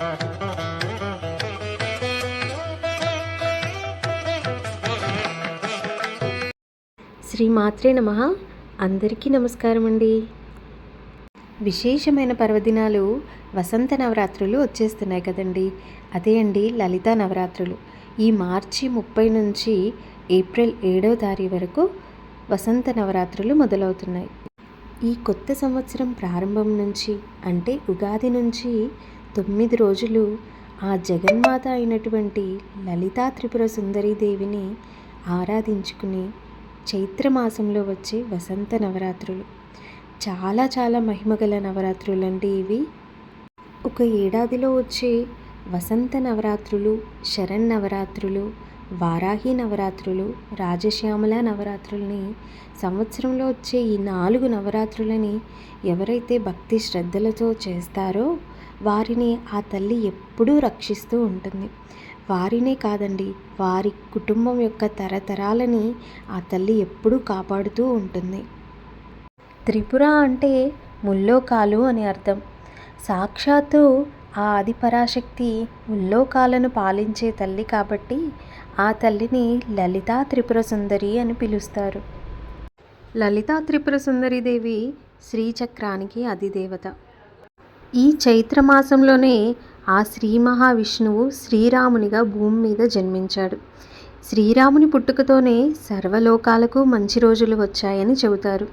శ్రీ మాత్రే నమ. అందరికీ నమస్కారం అండి విశేషమైన పర్వదినాలు వసంత నవరాత్రులు వచ్చేస్తున్నాయి కదండి. అదే అండి లలిత నవరాత్రులు. ఈ మార్చి ముప్పై నుంచి ఏప్రిల్ ఏడవ తారీఖు వరకు వసంత నవరాత్రులు మొదలవుతున్నాయి. ఈ కొత్త సంవత్సరం ప్రారంభం నుంచి అంటే ఉగాది నుంచి తొమ్మిది రోజులు ఆ జగన్మాత అయినటువంటి లలితా త్రిపుర సుందరీదేవిని ఆరాధించుకుని చైత్రమాసంలో వచ్చే వసంత నవరాత్రులు. చాలా చాలా మహిమగల నవరాత్రులు అండి ఇవి. ఒక ఏడాదిలో వచ్చే వసంత నవరాత్రులు శరణ్ నవరాత్రులు వారాహి నవరాత్రులు రాజశ్యామల నవరాత్రుల్ని సంవత్సరంలో వచ్చే ఈ నాలుగు నవరాత్రులని ఎవరైతే భక్తి శ్రద్ధలతో చేస్తారో వారిని ఆ తల్లి ఎప్పుడూ రక్షిస్తూ ఉంటుంది. వారినే కాదండి వారి కుటుంబం యొక్క తరతరాలని ఆ తల్లి ఎప్పుడూ కాపాడుతూ ఉంటుంది. త్రిపుర అంటే ముల్లోకాలు అని అర్థం. సాక్షాత్తు ఆ ఆదిపరాశక్తి ముల్లోకాలను పాలించే తల్లి కాబట్టి ఆ తల్లిని లలితా త్రిపుర సుందరి అని పిలుస్తారు. లలితా త్రిపుర సుందరీదేవి శ్రీచక్రానికి అధిదేవత. ఈ చైత్రమాసంలోనే ఆ శ్రీ మహావిష్ణువు శ్రీరామునిగా భూమి మీద జన్మించాడు. శ్రీరాముని పుట్టుకతోనే సర్వలోకాలకు మంచి రోజులు వచ్చాయని చెబుతారు.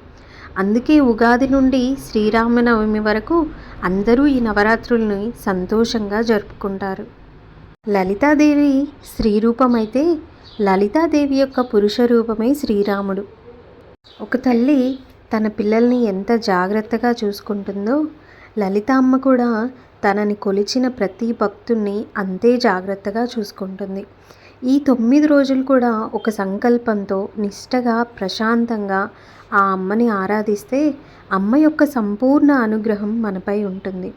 అందుకే ఉగాది నుండి శ్రీరామనవమి వరకు అందరూ ఈ నవరాత్రుల్ని సంతోషంగా జరుపుకుంటారు. లలితాదేవి స్త్రీ లలితాదేవి యొక్క పురుష రూపమే శ్రీరాముడు. ఒక తల్లి తన పిల్లల్ని ఎంత జాగ్రత్తగా చూసుకుంటుందో లలితామ్మ కూడా తనని కొలిచిన ప్రతి భక్తుణ్ణి అంతే జాగ్రత్తగా చూసుకుంటుంది. ఈ తొమ్మిది రోజులు కూడా ఒక సంకల్పంతో నిష్టగా ప్రశాంతంగా ఆ అమ్మని ఆరాధిస్తే అమ్మ యొక్క సంపూర్ణ అనుగ్రహం మనపై ఉంటుంది.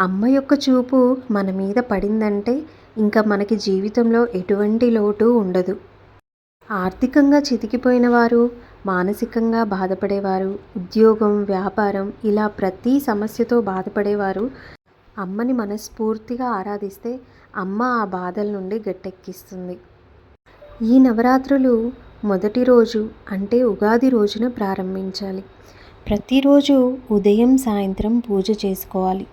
అమ్మ యొక్క చూపు మన మీద పడిందంటే ఇంకా మనకి జీవితంలో ఎటువంటి లోటు ఉండదు. ఆర్థికంగా చితికిపోయిన వారు మానసికంగా బాధపడేవారు ఉద్యోగం వ్యాపారం ఇలా ప్రతి సమస్యతో బాధపడేవారు. అమ్మని మనస్ఫూర్తిగా ఆరాధిస్తే అమ్మ ఆ బాధల నుండి గట్టెక్కిస్తుంది. ఈ నవరాత్రులు మొదటి రోజు అంటే ఉగాది రోజున ప్రారంభించాలి. ప్రతిరోజు ఉదయం సాయంత్రం పూజ చేసుకోవాలి.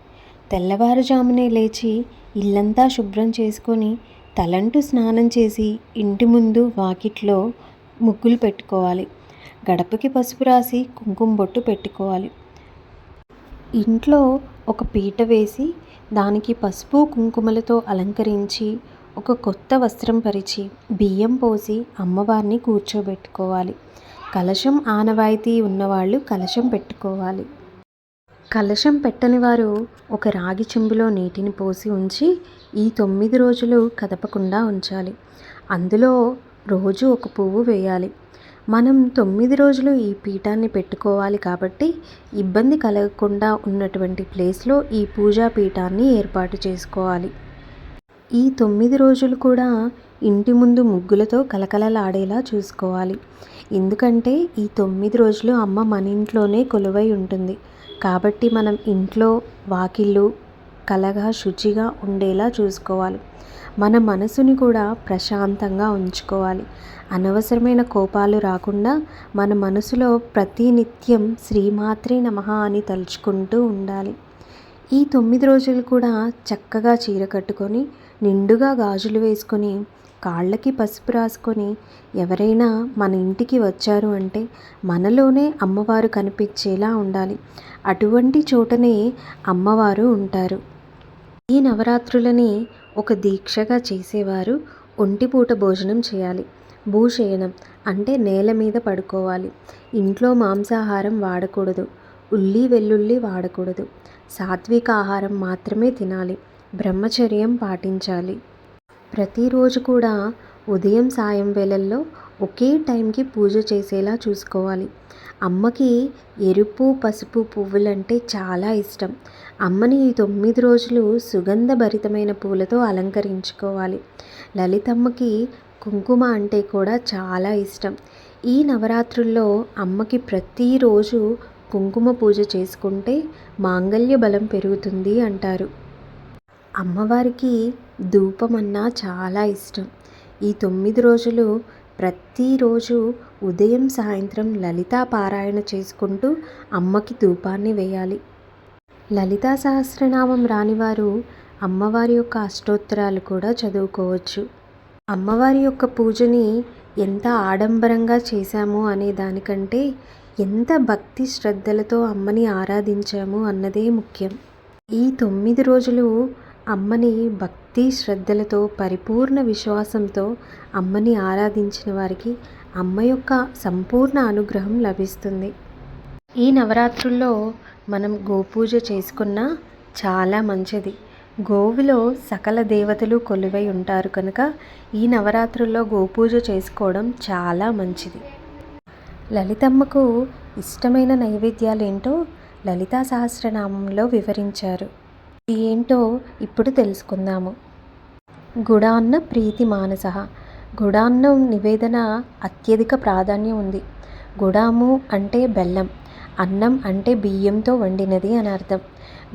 తెల్లవారుజామునే లేచి ఇల్లంతా శుభ్రం చేసుకొని తలంటు స్నానం చేసి ఇంటి ముందు వాకిట్లో ముగ్గులు పెట్టుకోవాలి. గడపకి పసుపు రాసి కుంకుమ బొట్టు పెట్టుకోవాలి. ఇంట్లో ఒక పీట వేసి దానికి పసుపు కుంకుమలతో అలంకరించి ఒక కొత్త వస్త్రం పరిచి బియ్యం పోసి అమ్మవారిని కూర్చోబెట్టుకోవాలి. కలశం ఆనవాయితీ ఉన్నవాళ్ళు కలశం పెట్టుకోవాలి. కలశం పెట్టని వారు ఒక రాగి చెంబులో నీటిని పోసి ఉంచి ఈ తొమ్మిది రోజులు కదపకుండా ఉంచాలి. అందులో రోజు ఒక పువ్వు వేయాలి. మనం తొమ్మిది రోజులు ఈ పీఠాన్ని పెట్టుకోవాలి కాబట్టి ఇబ్బంది కలగకుండా ఉన్నటువంటి ప్లేస్లో ఈ పూజా పీఠాన్ని ఏర్పాటు చేసుకోవాలి. ఈ తొమ్మిది రోజులు కూడా ఇంటి ముందు ముగ్గులతో కలకలలాడేలా చూసుకోవాలి. ఎందుకంటే ఈ తొమ్మిది రోజులు అమ్మ మన ఇంట్లోనే కొలువై ఉంటుంది. కాబట్టి మనం ఇంట్లో వాకిళ్ళు కలగా శుచిగా ఉండేలా చూసుకోవాలి. మన మనసుని కూడా ప్రశాంతంగా ఉంచుకోవాలి. అనవసరమైన కోపాలు రాకుండా మన మనసులో ప్రతినిత్యం శ్రీమాత్రే నమ అని తలుచుకుంటూ ఉండాలి. ఈ తొమ్మిది రోజులు కూడా చక్కగా చీర కట్టుకొని నిండుగా గాజులు వేసుకొని కాళ్ళకి పసుపు రాసుకొని ఎవరైనా మన ఇంటికి వచ్చారు అంటే మనలోనే అమ్మవారు కనిపించేలా ఉండాలి. అటువంటి చోటనే అమ్మవారు ఉంటారు. ఈ నవరాత్రులని ఒక దీక్షగా చేసేవారు ఒంటిపూట భోజనం చేయాలి. భూశయనం అంటే నేల మీద పడుకోవాలి. ఇంట్లో మాంసాహారం వాడకూడదు. ఉల్లి వెల్లుల్లి వాడకూడదు. సాత్విక ఆహారం మాత్రమే తినాలి. బ్రహ్మచర్యం పాటించాలి. ప్రతిరోజు కూడా ఉదయం సాయం వేళల్లో ఒకే టైంకి పూజ చేసేలా చూసుకోవాలి. అమ్మకి ఎరుపు పసుపు పువ్వులంటే చాలా ఇష్టం. అమ్మని ఈ తొమ్మిది రోజులు సుగంధభరితమైన పూలతో అలంకరించుకోవాలి. లలితమ్మకి కుంకుమ అంటే కూడా చాలా ఇష్టం. ఈ నవరాత్రుల్లో అమ్మకి ప్రతిరోజు కుంకుమ పూజ చేసుకుంటే మాంగళ్య బలం పెరుగుతుంది అంటారు. అమ్మవారికి ధూపమన్నా చాలా ఇష్టం. ఈ తొమ్మిది రోజులు ప్రతిరోజు ఉదయం సాయంత్రం లలితా పారాయణ చేసుకుంటూ అమ్మకి ధూపాన్ని వేయాలి. లలితా సహస్రనామం రానివారు అమ్మవారి యొక్క అష్టోత్తరాలు కూడా చదువుకోవచ్చు. అమ్మవారి యొక్క పూజని ఎంత ఆడంబరంగా చేశాము అనే దానికంటే ఎంత భక్తి శ్రద్ధలతో అమ్మని ఆరాధించాము అన్నదే ముఖ్యం. ఈ తొమ్మిది రోజులు అమ్మని భక్తి శ్రద్ధలతో పరిపూర్ణ విశ్వాసంతో అమ్మని ఆరాధించిన వారికి అమ్మ యొక్క సంపూర్ణ అనుగ్రహం లభిస్తుంది. ఈ నవరాత్రుల్లో మనం గోపూజ చేసుకున్నా చాలా మంచిది. గోవులో సకల దేవతలు కొలువై ఉంటారు కనుక ఈ నవరాత్రుల్లో గోపూజ చేసుకోవడం చాలా మంచిది. లలితమ్మకు ఇష్టమైన నైవేద్యాలు ఏంటో లలితా సహస్రనామంలో వివరించారు. ఏంటో ఇప్పుడు తెలుసుకుందాము. గుడాన్న ప్రీతి మానస. గుడాన్నం నివేదన అత్యధిక ప్రాధాన్యం ఉంది. గుడాము అంటే బెల్లం. అన్నం అంటే బియ్యంతో వండినది అని అర్థం.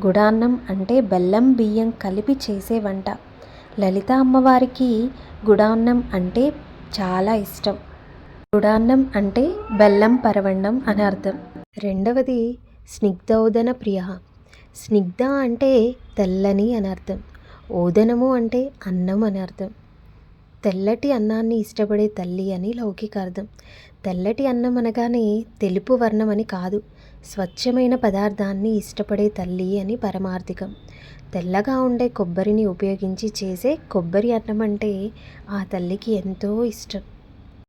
గుడాన్నం అంటే బెల్లం బియ్యం కలిపి చేసే వంట. లలిత అమ్మవారికి గుడాన్నం అంటే చాలా ఇష్టం. గుడాన్నం అంటే బెల్లం పరవన్నం అని అర్థం. రెండవది స్నిగ్ధోదన ప్రియ. స్నిగ్ధ అంటే తెల్లని అని అర్థం. ఓదనము అంటే అన్నం అని అర్థం. తెల్లటి అన్నాన్ని ఇష్టపడే తల్లి అని లౌకిక అర్థం. తెల్లటి అన్నం అనగానే తెలుపు వర్ణం అని కాదు స్వచ్ఛమైన పదార్థాన్ని ఇష్టపడే తల్లి అని పరమార్థికం. తెల్లగా ఉండే కొబ్బరిని ఉపయోగించి చేసే కొబ్బరి అన్నం అంటే ఆ తల్లికి ఎంతో ఇష్టం.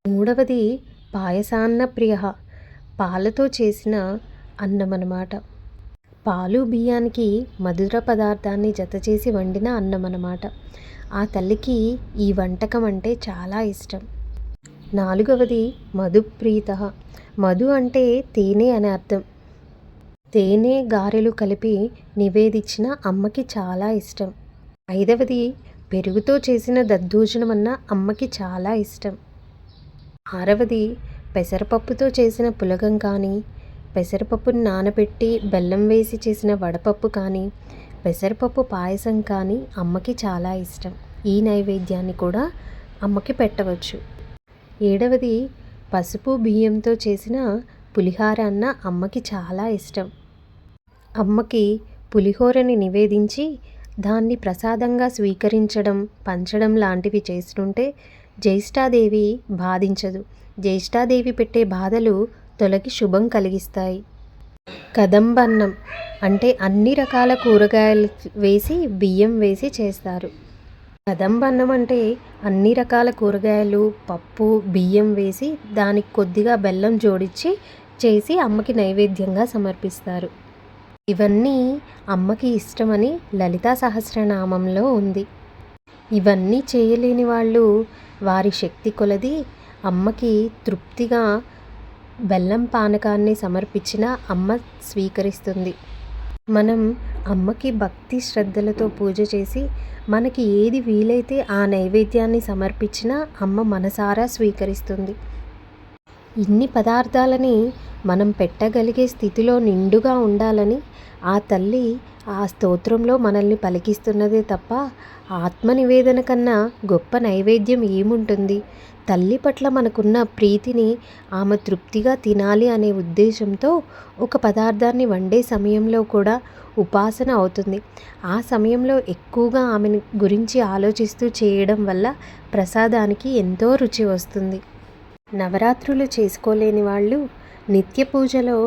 మూడవది పాయసాన్న ప్రియ పాలతో చేసిన అన్నం అన్నమాట. పాలు బియ్యానికి మధుర పదార్థాన్ని జతచేసి వండిన అన్నం అన్నమాట. ఆ తల్లికి ఈ వంటకం అంటే చాలా ఇష్టం. నాలుగవది మధుప్రీత. మధు అంటే తేనె అని అర్థం. తేనె గారెలు కలిపి నివేదించిన అమ్మకి చాలా ఇష్టం. ఐదవది పెరుగుతో చేసిన దద్దోజనం అన్న అమ్మకి చాలా ఇష్టం. ఆరవది పెసరపప్పుతో చేసిన పులగం కానీ పెసరపప్పును నానబెట్టి బెల్లం వేసి చేసిన వడపప్పు కానీ పెసరపప్పు పాయసం కానీ అమ్మకి చాలా ఇష్టం. ఈ నైవేద్యాన్ని కూడా అమ్మకి పెట్టవచ్చు. ఏడవది పసుపు బియ్యంతో చేసిన పులిహార అన్న అమ్మకి చాలా ఇష్టం. అమ్మకి పులిహోరని నివేదించి దాన్ని ప్రసాదంగా స్వీకరించడం పంచడం లాంటివి చేస్తుంటే జ్యేష్ఠాదేవి బాధించదు. జ్యేష్ఠాదేవి పెట్టే బాధలు తొలగి శుభం కలిగిస్తాయి. కదంబన్నం. అంటే అన్ని రకాల కూరగాయలు వేసి బియ్యం వేసి చేస్తారు. కదంబన్నం అంటే అన్ని రకాల కూరగాయలు పప్పు బియ్యం వేసి దానికి కొద్దిగా బెల్లం జోడించి చేసి అమ్మకి నైవేద్యంగా సమర్పిస్తారు. ఇవన్నీ అమ్మకి ఇష్టమని లలితా సహస్రనామంలో ఉంది. ఇవన్నీ చేయలేని వాళ్ళు వారి శక్తి కొలది అమ్మకి తృప్తిగా బెల్లం పానకాన్ని సమర్పించిన అమ్మ స్వీకరిస్తుంది. మనం అమ్మకి భక్తి శ్రద్ధలతో పూజ చేసి మనకి ఏది వీలైతే ఆ నైవేద్యాన్ని సమర్పించినా అమ్మ మనసారా స్వీకరిస్తుంది. ఇన్ని పదార్థాలని మనం పెట్టగలిగే స్థితిలో నిండుగా ఉండాలని ఆ తల్లి ఆ స్తోత్రంలో మనల్ని పలికిస్తున్నదే తప్ప ఆత్మ నివేదన కన్నా గొప్ప నైవేద్యం ఏముంటుంది? తల్లి పట్ల మనకున్న ప్రీతిని ఆమె తృప్తిగా తినాలి అనే ఉద్దేశంతో ఒక పదార్థాన్ని వండే సమయంలో కూడా ఉపాసన అవుతుంది. ఆ సమయంలో ఎక్కువగా ఆమెను గురించి ఆలోచిస్తూ చేయడం వల్ల ప్రసాదానికి ఎంతో రుచి వస్తుంది. నవరాత్రులు చేసుకోలేని వాళ్ళు నిత్య పూజలో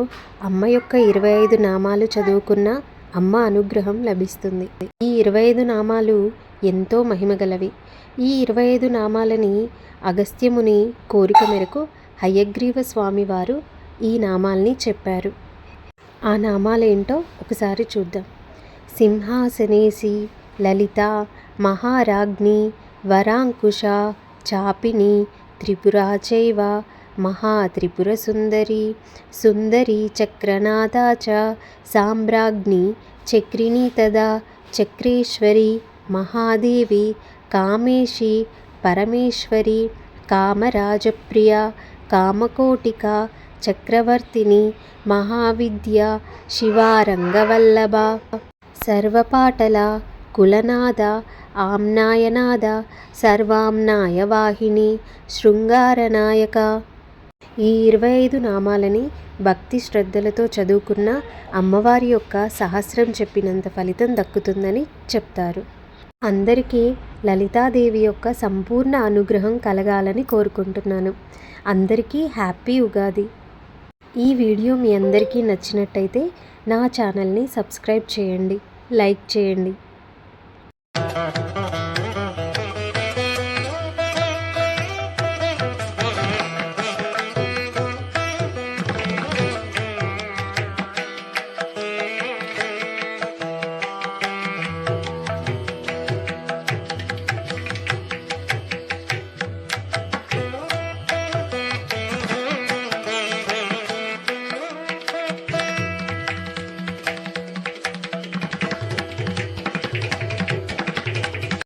అమ్మ యొక్క ఇరవై ఐదు నామాలు చదువుకున్న అమ్మ అనుగ్రహం లభిస్తుంది. ఈ ఇరవై ఐదు నామాలు ఎంతో మహిమగలవి ఈ ఇరవై ఐదు నామాలని అగస్త్యముని కోరిక మేరకు హయగ్రీవ స్వామివారు ఈ నామాల్ని చెప్పారు. ఆ నామాలేంటో ఒకసారి చూద్దాం. సింహాసనేసి లలిత మహారాజ్ఞి వరాంకుశ చాపిని త్రిపురాచైవ మహాత్రిపురసుందరీ సుందరి చక్రనాథ చ సామ్రాజ్ఞి చక్రిణి తదా చక్రేశ్వరి మహాదేవి కామేషి పరమేశ్వరి కామరాజప్రియ కామకోటిక చక్రవర్తిని మహావిద్య శివారంగవల్లభ సర్వపాటల కులనాద ఆమ్నాయనాద సర్వామ్నాయ వాహిని శృంగారనాయక ఈ ఇరవై ఐదు నామాలని భక్తి శ్రద్ధలతో చదువుకున్న అమ్మవారి యొక్క సహస్రం చెప్పినంత ఫలితం దక్కుతుందని చెప్తారు. అందరికీ లలితాదేవి యొక్క సంపూర్ణ అనుగ్రహం కలగాలని కోరుకుంటున్నాను. అందరికీ హ్యాపీ ఉగాది. ఈ వీడియో మీ అందరికీ నచ్చినట్టయితే నా ఛానల్ని సబ్స్క్రైబ్ చేయండి లైక్ చేయండి.